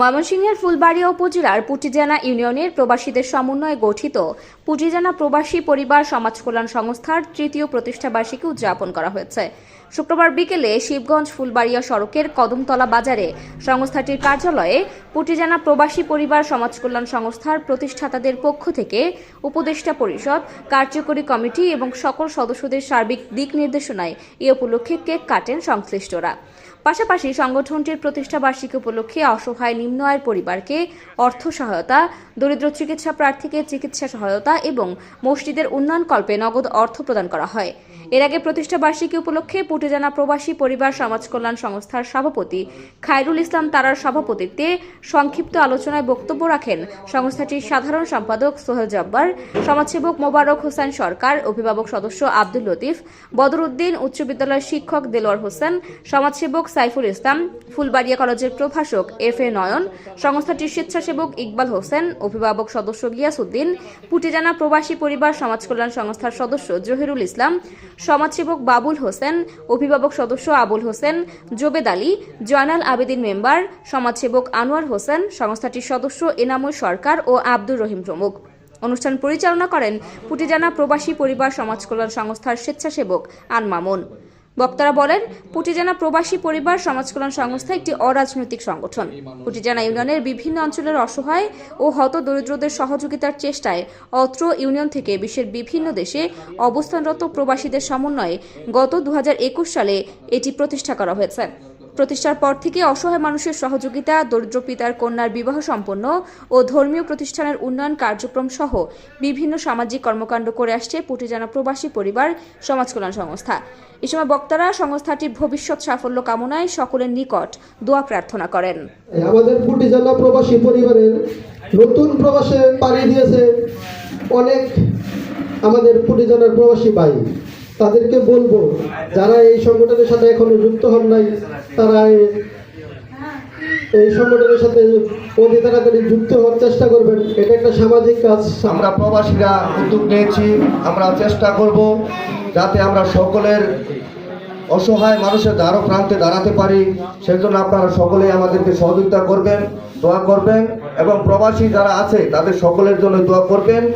ময়মনসিংহের ফুলবাড়িয়া উপজেলার পুটিজানা ইউনিয়নের প্রবাসীদের সমন্বয়ে গঠিত পুটিজানা প্রবাসী পরিবার সমাজ কল্যাণ সংস্থার তৃতীয় প্রতিষ্ঠা বার্ষিকী উদযাপন করা হয়েছে। শুক্রবার বিকেলে শিবগঞ্জ ফুলবাড়িয়া সড়কের কদমতলা বাজারে সংস্থাটির কার্যালয়ে পুটিজানা প্রবাসী পরিবার সমাজ কল্যাণ সংস্থার প্রতিষ্ঠাতাদের পক্ষ থেকে উপদেষ্টা পরিষদ, কার্যকরী কমিটি এবং সকল সদস্যদের সার্বিক দিক নির্দেশনায় এ উপলক্ষে কেক কাটেন সংশ্লিষ্টরা। পাশাপাশি সংগঠনটির প্রতিষ্ঠা বার্ষিকী উপলক্ষে অসহায় নিম্ন আয়ের পরিবারকে অর্থ সহায়তা, দরিদ্র চিকিৎসা প্রার্থীকে চিকিৎসা সহায়তা এবং মসজিদের উন্নয়ন কল্পে নগদ অর্থ প্রদান করা হয়। এর আগে প্রতিষ্ঠা বার্ষিকী উপলক্ষে পুটেজানা প্রবাসী পরিবার সমাজ কল্যাণ সংস্থার সভাপতি খায়রুল ইসলাম তারার সভাপতিত্বে সংক্ষিপ্ত আলোচনায় বক্তব্য রাখেন সংস্থাটির সাধারণ সম্পাদক সোহেল জব্বার, সমাজসেবক মোবারক হোসেন সরকার, অভিভাবক সদস্য আব্দুল লতিফ, বদরুদ্দিন উচ্চ বিদ্যালয়ের শিক্ষক দেলোয়ার হোসেন, সমাজসেবক সাইফুল ইসলাম, ফুলবাড়িয়া কলেজের প্রভাষক এফ এ নয়ন, সংস্থাটির স্বেচ্ছাসেবক ইকবাল হোসেন, অভিভাবক সদস্য গিয়াসুদ্দিন পুটিজানা প্রবাসী পরিবার সমাজ কল্যাণ সংস্থার সদস্য জহিরুল ইসলাম, সমাজসেবক বাবুল হোসেন, অভিভাবক সদস্য আবুল হোসেন, জোবেদ আলী, জয়নাল আবেদিন মেম্বার, সমাজসেবক আনোয়ার হোসেন, সংস্থাটির সদস্য এনামুল সরকার ও আব্দুর রহিম প্রমুখ। অনুষ্ঠান পরিচালনা করেন পুটিজানা প্রবাসী পরিবার সমাজ কল্যাণ সংস্থার স্বেচ্ছাসেবক আনমামুন বক্তারা বলেন, পুটিজানা প্রবাসী পরিবার সমাজকল্যাণ সংস্থা একটি অরাজনৈতিক সংগঠন। পুটিজানা ইউনিয়নের বিভিন্ন অঞ্চলের অসহায় ও হত দরিদ্রদের সহযোগিতার চেষ্টায় অত্র ইউনিয়ন থেকে বিশ্বের বিভিন্ন দেশে অবস্থানরত প্রবাসীদের সমন্বয়ে গত দু হাজার একুশ সালে এটি প্রতিষ্ঠা করা হয়েছে। প্রতিষ্ঠার পর থেকে অসহায় মানুষের সহযোগিতা, দরিদ্র পিতার কন্যার বিবাহ সম্পন্ন ও ধর্মীয় প্রতিষ্ঠানের উন্নয়ন কার্যক্রম সহ বিভিন্ন সামাজিক কর্মকাণ্ড করে আসছে পুটিজানা প্রবাসী পরিবার সমাজ কল্যাণ সংস্থা। এ সময় বক্তারা সংস্থাটির ভবিষ্যৎ সাফল্য কামনায় সকলের নিকট দোয়া প্রার্থনা করেন। আমাদের পুটি জেলা প্রবাসী পরিবারের নতুন প্রবাসে পাড়ি দিয়েছে অনেক আমাদের পুটি জেলার প্রবাসী ভাই। তাদেরকে বলব, যারা এই সংগঠনের সাথে এখনও যুক্ত হন নাই, তারা এই- সংগঠনের সাথে অতি তাড়াতাড়ি যুক্ত হওয়ার চেষ্টা করবেন। এটা একটা সামাজিক কাজ। আমরা প্রবাসীরা উদ্যোগ নিয়েছি। আমরা চেষ্টা করব যাতে আমরা সকলের অসহায় মানুষের দ্বারো প্রান্তে দাঁড়াতে পারি। সেজন্য আপনারা সকলেই আমাদেরকে সহযোগিতা করবেন, দোয়া করবেন এবং প্রবাসী যারা আছে, তাদের সকলের জন্য দোয়া করবেন।